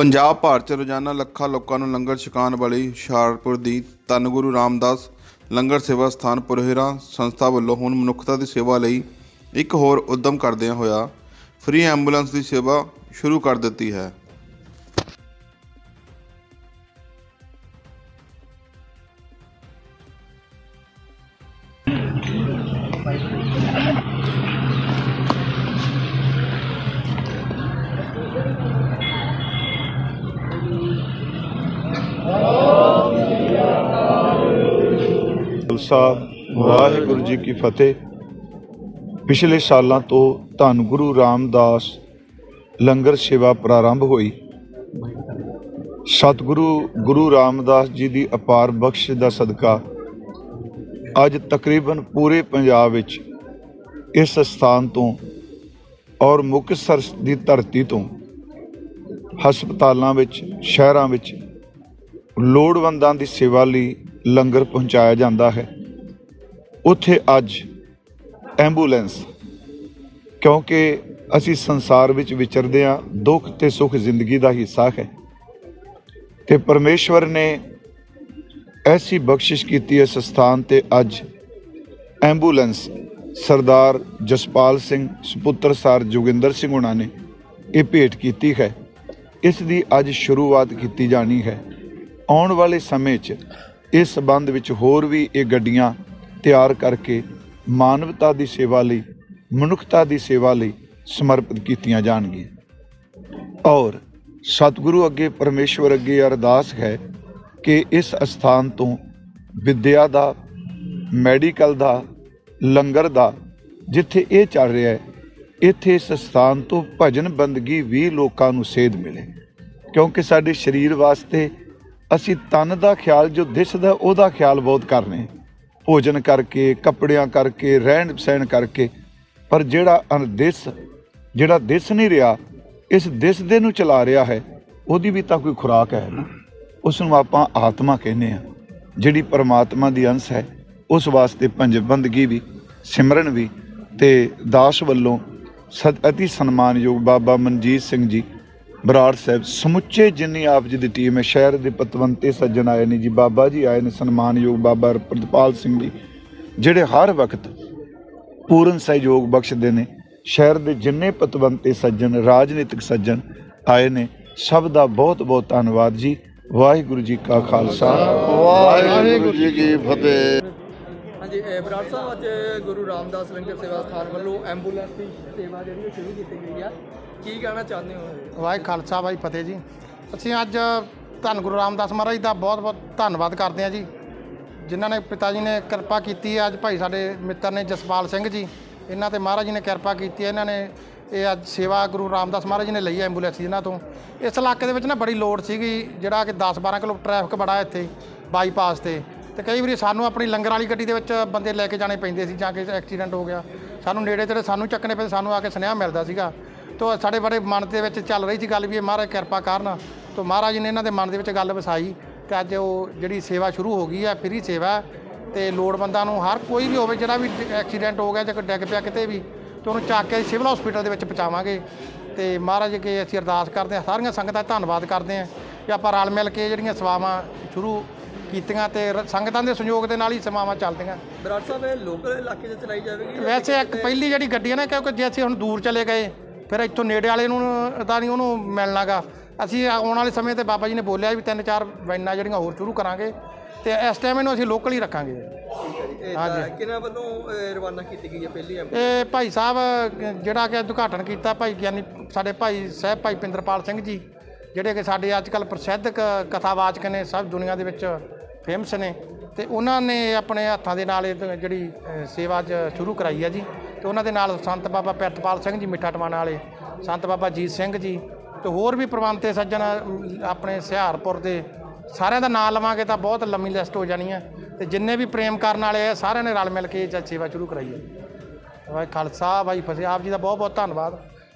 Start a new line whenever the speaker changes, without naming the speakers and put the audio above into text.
ਪੰਜਾਬ, ਭਾਰਤ 'ਚ ਰੋਜ਼ਾਨਾ ਲੱਖਾਂ ਲੋਕਾਂ ਨੂੰ ਲੰਗਰ ਛਕਾਉਣ ਵਾਲੀ ਹੁਸ਼ਿਆਰਪੁਰ ਦੀ ਧੰਨ ਗੁਰੂ ਰਾਮਦਾਸ ਲੰਗਰ ਸੇਵਾ ਸਥਾਨ ਪੁਰਹਿਰਾ ਸੰਸਥਾ ਵੱਲੋਂ ਹੁਣ ਮਨੁੱਖਤਾ ਦੀ ਸੇਵਾ ਲਈ ਇੱਕ ਹੋਰ ਉਦਮ ਕਰਦਿਆਂ ਹੋਇਆ, ਫ੍ਰੀ ਐਂਬੂਲੈਂਸ ਦੀ ਸੇਵਾ ਸ਼ੁਰੂ ਕਰ ਦਿੱਤੀ ਹੈ।
ਸਾਹਿਬ, ਵਾਹਿਗੁਰੂ ਜੀ ਕੀ ਫਤਿਹ। ਪਿਛਲੇ ਸਾਲਾਂ ਤੋਂ ਧੰਨ ਗੁਰੂ ਰਾਮਦਾਸ ਲੰਗਰ ਸੇਵਾ ਪ੍ਰਾਰੰਭ ਹੋਈ। ਸਤਿਗੁਰੂ ਗੁਰੂ ਰਾਮਦਾਸ ਜੀ ਦੀ ਅਪਾਰ ਬਖਸ਼ ਦਾ ਸਦਕਾ ਅੱਜ ਤਕਰੀਬਨ ਪੂਰੇ ਪੰਜਾਬ ਵਿੱਚ ਇਸ ਸਥਾਨ ਤੋਂ ਔਰ ਮੁਕਤਸਰ ਦੀ ਧਰਤੀ ਤੋਂ ਹਸਪਤਾਲਾਂ ਵਿੱਚ, ਸ਼ਹਿਰਾਂ ਵਿੱਚ ਲੋੜਵੰਦਾਂ ਦੀ ਸੇਵਾ ਲਈ ਲੰਗਰ ਪਹੁੰਚਾਇਆ ਜਾਂਦਾ ਹੈ। ਉੱਥੇ ਅੱਜ ਐਂਬੂਲੈਂਸ, ਕਿਉਂਕਿ ਅਸੀਂ ਸੰਸਾਰ ਵਿੱਚ ਵਿਚਰਦੇ ਹਾਂ, ਦੁੱਖ ਤੇ ਸੁੱਖ ਜ਼ਿੰਦਗੀ ਦਾ ਹਿੱਸਾ ਹੈ। ਤੇ ਪਰਮੇਸ਼ਵਰ ਨੇ ਐਸੀ ਬਖਸ਼ਿਸ਼ ਕੀਤੀ ਇਸ ਸਥਾਨ ਤੇ ਅੱਜ ਐਂਬੂਲੈਂਸ ਸਰਦਾਰ ਜਸਪਾਲ ਸਿੰਘ, ਸੁਪੁੱਤਰ ਸਰ ਜੋਗਿੰਦਰ ਸਿੰਘ ਉਹਨਾਂ ਨੇ ਇਹ ਭੇਟ ਕੀਤੀ ਹੈ। ਇਸ ਦੀ ਅੱਜ ਸ਼ੁਰੂਆਤ ਕੀਤੀ ਜਾਣੀ ਹੈ। ਆਉਣ ਵਾਲੇ ਸਮੇਂ 'ਚ ਇਸ ਸਬੰਧ ਵਿੱਚ ਹੋਰ ਵੀ ਇਹ ਗੱਡੀਆਂ ਤਿਆਰ ਕਰਕੇ ਮਾਨਵਤਾ ਦੀ ਸੇਵਾ ਲਈ, ਮਨੁੱਖਤਾ ਦੀ ਸੇਵਾ ਲਈ ਸਮਰਪਿਤ ਕੀਤੀਆਂ ਜਾਣਗੀਆਂ। ਔਰ ਸਤਿਗੁਰੂ ਅੱਗੇ ਪਰਮੇਸ਼ਵਰ ਅੱਗੇ ਅਰਦਾਸ ਹੈ ਕਿ ਇਸ ਅਸਥਾਨ ਤੋਂ ਵਿਦਿਆ ਦਾ, ਮੈਡੀਕਲ ਦਾ, ਲੰਗਰ ਦਾ ਜਿੱਥੇ ਇਹ ਚੱਲ ਰਿਹਾ ਹੈ, ਇੱਥੇ ਇਸ ਸਥਾਨ ਤੋਂ ਭਜਨ ਬੰਦਗੀ ਵੀ ਲੋਕਾਂ ਨੂੰ ਸੇਧ ਮਿਲੇ। ਕਿਉਂਕਿ ਸਾਡੇ ਸਰੀਰ ਵਾਸਤੇ ਅਸੀਂ ਤਨ ਦਾ ਖਿਆਲ ਜੋ ਦਿਸਦਾ ਉਹਦਾ ਖਿਆਲ ਬਹੁਤ ਕਰਨੇ। ਭੋਜਨ ਕਰਕੇ, ਕੱਪੜਿਆਂ ਕਰਕੇ, ਰਹਿਣ ਸਹਿਣ ਕਰਕੇ। ਪਰ ਜਿਹੜਾ ਅਨਦਿਸ ਜਿਹੜਾ ਦਿਸ ਨਹੀਂ ਰਿਹਾ, ਇਸ ਦਿਸ ਦੇ ਨੂੰ ਚਲਾ ਰਿਹਾ ਹੈ, ਉਹਦੀ ਵੀ ਤਾਂ ਕੋਈ ਖੁਰਾਕ ਹੈ ਨਾ। ਉਸ ਨੂੰ ਆਪਾਂ ਆਤਮਾ ਕਹਿੰਦੇ ਆ ਜਿਹੜੀ ਪਰਮਾਤਮਾ ਦੀ ਅੰਸ਼ ਹੈ, ਉਸ ਵਾਸਤੇ ਪੰਜ ਬੰਦਗੀ ਵੀ, ਸਿਮਰਨ ਵੀ ਤੇ ਦਾਸ ਵੱਲੋਂ ਸਤ ਅਤੀ ਸਨਮਾਨਯੋਗ ਬਾਬਾ ਮਨਜੀਤ ਸਿੰਘ ਜੀ ਬਰਾੜ ਸਾਹਿਬ ਸਮੁੱਚੇ ਜਿੰਨੀ ਆਪ ਜੀ ਦੀ ਟੀਮ ਹੈ ਸ਼ਹਿਰ ਦੇ ਪਤਵੰਤੇ ਸੱਜਣ ਆਏ ਨੇ ਜੀ ਬਾਬਾ ਜੀ ਆਏ ਨੇ ਸਨਮਾਨਯੋਗ ਬਾਬਾ ਪ੍ਰਤਪਾਲ ਸਿੰਘ ਜੀ ਜਿਹੜੇ ਹਰ ਵਕਤ ਪੂਰਨ ਸਹਿਯੋਗ ਬਖਸ਼ਦੇ ਨੇ ਸ਼ਹਿਰ ਦੇ ਜਿੰਨੇ ਪਤਵੰਤੇ ਸੱਜਣ ਰਾਜਨੀਤਿਕ ਸੱਜਣ ਆਏ ਨੇ ਸਭ ਦਾ ਬਹੁਤ ਬਹੁਤ ਧੰਨਵਾਦ ਜੀ ਵਾਹਿਗੁਰੂ ਜੀ ਕਾ ਖਾਲਸਾ।
ਵਾਹਿਗੁਰੂ ਜੀ ਕੀ ਫਤਿਹ।
ਹਾਂਜੀ ਬਰਾੜ ਸਾਹਿਬ ਅੱਜ ਗੁਰੂ ਰਾਮਦਾਸ ਲੰਗਰ ਸੇਵਾ ਸਥਾਨ ਵੱਲੋਂ ਐਂਬੂਲੈਂਸ ਦੀ ਸੇਵਾ ਜਿਹੜੀ ਸ਼ੁਰੂ ਕੀਤੀ ਗਈ ਆ। ਕੀ ਕਹਿਣਾ ਚਾਹੁੰਦੇ ਹੋ?
ਵਾਹਿ ਖਾਲਸਾ, ਵਾਹਿ ਫਤਿਹ ਜੀ। ਅਸੀਂ ਅੱਜ ਧੰਨ ਗੁਰੂ ਰਾਮਦਾਸ ਮਹਾਰਾਜ ਦਾ ਬਹੁਤ ਬਹੁਤ ਧੰਨਵਾਦ ਕਰਦੇ ਹਾਂ ਜੀ। ਜਿਨ੍ਹਾਂ ਨੇ ਪਿਤਾ ਜੀ ਨੇ ਕਿਰਪਾ ਕੀਤੀ ਹੈ। ਅੱਜ ਭਾਈ ਸਾਡੇ ਮਿੱਤਰ ਨੇ ਜਸਪਾਲ ਸਿੰਘ ਜੀ, ਇਹਨਾਂ ਤੇ ਮਹਾਰਾਜ ਜੀ ਨੇ ਕਿਰਪਾ ਕੀਤੀ ਹੈ। ਇਹਨਾਂ ਨੇ ਇਹ ਅੱਜ ਸੇਵਾ ਗੁਰੂ ਰਾਮਦਾਸ ਮਹਾਰਾਜ ਜੀ ਨੇ ਲਈ ਹੈ ਐਂਬੂਲੈਂਸ ਇਹਨਾਂ ਤੋਂ। ਇਸ ਇਲਾਕੇ ਦੇ ਵਿੱਚ ਨਾ ਬੜੀ ਲੋੜ ਸੀਗੀ, ਜਿਹੜਾ ਕਿ 10-12 ਕਿਲੋ ਟ੍ਰੈਫਿਕ ਬੜਾ ਇੱਥੇ, ਬਾਈਪਾਸ ਤੇ। ਤੇ ਕਈ ਵਾਰੀ ਸਾਨੂੰ ਆਪਣੀ ਲੰਗਰ ਵਾਲੀ ਗੱਡੀ ਦੇ ਵਿੱਚ ਬੰਦੇ ਲੈ ਕੇ ਜਾਣੇ ਪੈਂਦੇ ਸੀ ਜਾਂ ਕਿ ਐਕਸੀਡੈਂਟ ਹੋ ਗਿਆ। ਸਾਨੂੰ ਨੇੜੇ ਤੇੜੇ ਸਾਨੂੰ ਚੱਕਣੇ ਪਏ ਸਾਨੂੰ ਆ ਕੇ ਸੁਨੇਹਾ ਮਿਲਦਾ ਸੀਗਾ। ਤੋ ਸਾਡੇ ਬੜੇ ਮਨ ਦੇ ਵਿੱਚ ਚੱਲ ਰਹੀ ਸੀ ਗੱਲ ਵੀ ਇਹ ਮਹਾਰਾਜ ਕਿਰਪਾ ਕਰਨ। ਤੋ ਮਹਾਰਾਜ ਨੇ ਇਹਨਾਂ ਦੇ ਮਨ ਦੇ ਵਿੱਚ ਗੱਲ ਵਸਾਈ ਤੇ ਅੱਜ ਉਹ ਜਿਹੜੀ ਸੇਵਾ ਸ਼ੁਰੂ ਹੋ ਗਈ ਹੈ ਫ੍ਰੀ ਸੇਵਾ ਤੇ ਲੋੜਵੰਦਾਂ ਨੂੰ ਹਰ ਕੋਈ ਵੀ ਹੋਵੇ ਜਿਹੜਾ ਵੀ ਐਕਸੀਡੈਂਟ ਹੋ ਗਿਆ ਜਾਂ ਡਿੱਗ ਪਿਆ ਕਿਤੇ ਵੀ ਤੇ ਉਹਨੂੰ ਚੱਕ ਕੇ ਸਿਵਲ ਹਸਪੀਟਲ ਦੇ ਵਿੱਚ ਪਹੁੰਚਾਵਾਂਗੇ। ਤੇ ਮਹਾਰਾਜ ਅੱਗੇ ਅਸੀਂ ਅਰਦਾਸ ਕਰਦੇ ਹਾਂ ਸਾਰੀਆਂ ਸੰਗਤਾਂ ਦਾ ਧੰਨਵਾਦ ਕਰਦੇ ਹਾਂ ਕਿ ਆਪਾਂ ਰਲ ਮਿਲ ਕੇ ਜਿਹੜੀਆਂ ਸੇਵਾਵਾਂ ਸ਼ੁਰੂ ਕੀਤੀਆਂ ਤੇ ਸੰਗਤਾਂ ਦੇ ਸਹਿਯੋਗ ਦੇ ਨਾਲ ਹੀ ਸੇਵਾਵਾਂ ਚੱਲਦੀਆਂ।
ਬਰਾੜ ਸਾਹਿਬ ਇਹ ਲੋਕਲ ਇਲਾਕੇ 'ਚ ਚਲਾਈ ਜਾਵੇਗੀ
ਵੈਸੇ ਇੱਕ ਪਹਿਲੀ ਜਿਹੜੀ ਗੱਡੀ ਹੈ ਨਾ ਕਿਉਂਕਿ ਜੇ ਅਸੀਂ ਹੁਣ ਦੂਰ ਚਲੇ ਗਏ ਫਿਰ ਇੱਥੋਂ ਨੇੜੇ ਵਾਲੇ ਨੂੰ ਤਾਂ ਨਹੀਂ ਉਹਨੂੰ ਮਿਲਣਾਗਾ। ਅਸੀਂ ਆਉਣ ਵਾਲੇ ਸਮੇਂ ਤੇ ਬਾਬਾ ਜੀ ਨੇ ਬੋਲਿਆ ਵੀ ਤਿੰਨ ਚਾਰ ਵੈਨਾਂ ਜਿਹੜੀਆਂ ਹੋਰ ਸ਼ੁਰੂ ਕਰਾਂਗੇ ਤੇ ਇਸ ਟਾਈਮ ਇਹਨੂੰ ਅਸੀਂ ਲੋਕਲ ਹੀ ਰੱਖਾਂਗੇ।
ਤਾਂ ਕਿਹਨਾਂ ਵੱਲੋਂ ਰਵਾਨਾ ਕੀਤੀ ਗਈ ਹੈ ਪਹਿਲੀ
ਇਹ ਭਾਈ ਸਾਹਿਬ ਜਿਹੜਾ ਕਿ ਉਦਘਾਟਨ ਕੀਤਾ ਭਾਈ ਗਿਆਨੀ ਸਾਡੇ ਭਾਈ ਸਾਹਿਬ ਭਾਈ ਪਿੰਦਰਪਾਲ ਸਿੰਘ ਜੀ ਜਿਹੜੇ ਕਿ ਸਾਡੇ ਅੱਜ ਕੱਲ ਪ੍ਰਸਿੱਧ ਕਥਾਵਾਚਕ ਨੇ ਸਭ ਦੁਨੀਆ ਦੇ ਵਿੱਚ ਫੇਮਸ ਨੇ ਤੇ ਉਹਨਾਂ ਨੇ ਆਪਣੇ ਹੱਥਾਂ ਦੇ ਨਾਲ ਇਹ ਜਿਹੜੀ ਸੇਵਾ ਚ ਸ਼ੁਰੂ ਕਰਾਈ ਹੈ ਜੀ। ਤੇ ਉਹਨਾਂ ਦੇ ਨਾਲ ਸੰਤ ਬਾਬਾ ਪਿਰਤਪਾਲ ਸਿੰਘ ਜੀ, ਮਿੱਠਾ ਟਵਾਣਾ ਵਾਲੇ, ਸੰਤ ਬਾਬਾ ਜੀਤ ਸਿੰਘ ਜੀ ਤੇ ਹੋਰ ਵੀ ਪ੍ਰਬੰਧਤੇ ਸੱਜਣ, ਆਪਣੇ ਸਿਹਾਰਪੁਰ ਦੇ ਸਾਰਿਆਂ ਦਾ ਨਾਮ ਲਵਾਂਗੇ ਤਾਂ ਬਹੁਤ ਲੰਮੀ ਲਿਸਟ ਹੋ ਜਾਣੀ ਹੈ ਤੇ ਜਿੰਨੇ ਵੀ ਪ੍ਰੇਮ ਕਰਨ ਵਾਲੇ ਆ, ਸਾਰਿਆਂ ਨੇ ਰਲ ਮਿਲ ਕੇ ਇਹ ਸੇਵਾ ਸ਼ੁਰੂ ਕਰਾਈ ਹੈ। ਵਾਹਿ ਖਾਲਸਾ, ਵਾਹਿ ਫਤਿਹ। ਆਪ ਜੀ ਦਾ ਬਹੁਤ ਬਹੁਤ ਧੰਨਵਾਦ।